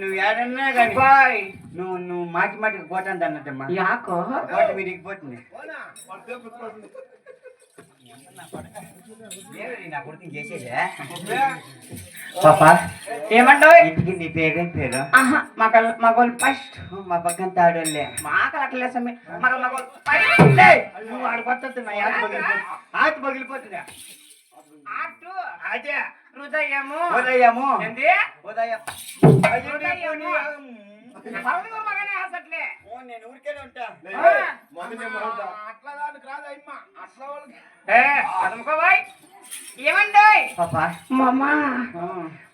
నువ్వు ఏడన్నా కానీ బాయ్. నువ్వు నువ్వు మాటి మాటికి పోతాను అన్నట్టమ్మా. యాకో? కోట విరిగిపోతుంది ఏమిటి నా కొడుకుని చేసేదే? పాపా. ఏమండోయ్? ఇంటికి నీ పేరేం పేరు? ఆహా మగల్ మగోల్ ఫస్ట్. మా పక్కన తాడోళ్ళే. మాకలు అట్లే సమయం మగోల్ ఫస్ట్. నువ్వు ఆడ కొట్టొద్దు ఆట పగిలిపోతుంది? అటు అదే. హృదయము. ఉదయము ఏంది? ఉదయం హృదయము. పర్లేదు మగనే హాసట్లే. ఓ, నేను ఊరికేనే ఉంటా. ఏ? అదముకో బాయ్. ఏమండోయ్? పాపా. మామా.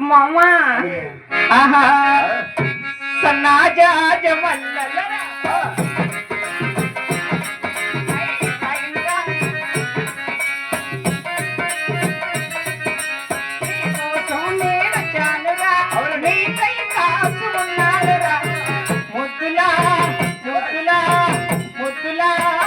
మామా. ఆహా. సన్నాజాజ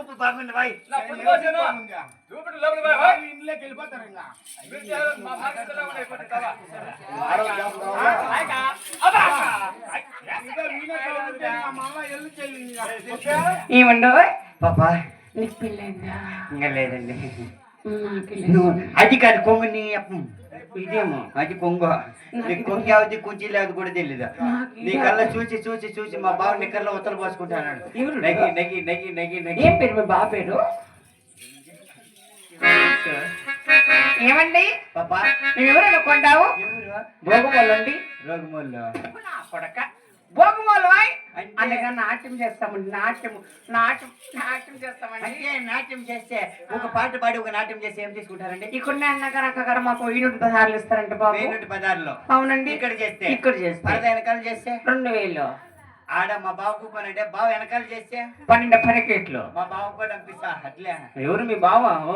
ఊపు బాగుంది బాయ్ ఏమండో పాపా నీకు పెళ్ళైందా ఇంకా లేదండి నాకు నువ్వు అది కాదు కొంగు నీ అప్పం. ఇదేమో అది కొంగు. నీ కొంగు అవుతుంది కుర్చీ లేదు కూడా తెలీదు? నీ కళ్ళ చూసి చూసి చూసి మా బావ నీ కళ్ళ ఉత్తలు పోసుకుంటాడు? నగి నగి నగి నగి నగి ఏం పేరు మీ బాబు పేరు? ఏమండి? పాపా. నువ్వు ఎవరు? భోగమోళ్ళండి రోగమూల్లో నా కొడక. భోగమోళ్ళు అంటే- అనగా నాట్యం చేస్తామండి నాట్యం నాట్యం నాట్యం చేస్తామండి. అంటే నాట్యం చేస్తే ఒక పాట పాడి ఒక నాట్యం చేస్తే ఏం తీసుకుంటారండి ఇక్కడ అన్నగారు అక్కగారు మాకు వెయ్యి నూట పదహారులు ఇస్తారంట బాబు. వెయ్యి నూట పదార్లో అవునండి. ఇక్కడ చేస్తే? ఇక్కడ చేస్తే. పరద వెనకాల చేస్తే? రెండు వేలు. ఆడ మా బావ కూపనంటే బావ వెనకాల చేస్తే? పన్నెండు పనకెట్లు మా బావ కూడా పంపిస్తా అట్లే. ఎవరు మీ బావ? ఓ.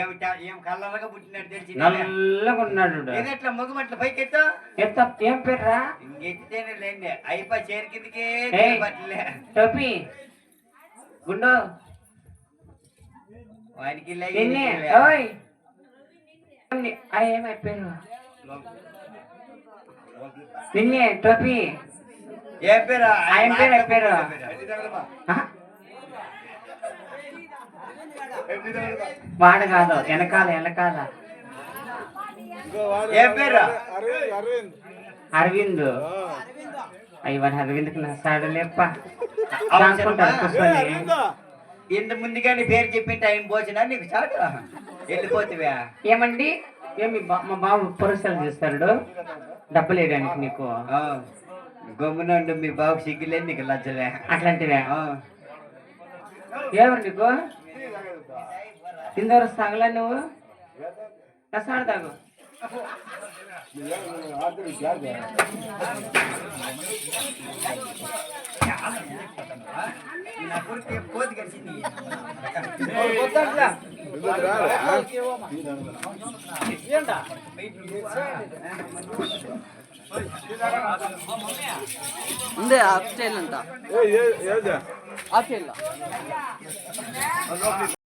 ఏమిటా ఏం కళ్ళగా పుట్టినట్టు తెలిసి నల్లగా ఉన్నాడు ఇది ఎట్లా మొగమట్ల పైకెత్తు. ఎంత ఏం పేర్రా? ఇంకెత్తితేనే లేండి. అయిపో చేరి కిందకే ఏయ్. పట్టలే టోపీ. గుండు. వానికి ఏమైపోయారు నిన్నే టోపీ. ఏం పేరు? ఆయన పేరు, పేరు? వాడు కాదు వెనకాల వెనకాల. ఏం పేరు? అరవింద్. అయ్యవన్ అరవింద్కి నస్తాడు లేప్ప. ఇంత ముందుగానే పేరు చెప్పింటే ఆయన భోజనా నీకు చాలు వెళ్ళిపోతువా ఏమండి? ఏమి బా- మా బాబు పురుషాలు చేస్తాడు. డబ్బులు వేయడానికి నీకు. ఆ, గమ్మునండు మీ బాబు సిగ్గులే నీకు లజ్జలే అట్లాంటివే ఆ. ఎవరు నీకు ఇందరు సాగలా నువ్వు కసాడు తాగు నా ಹಿಂದೆ ಆಫ್ಟೇಲ್ ಸ್ಟೈಲ್ ಅಂತ. Of style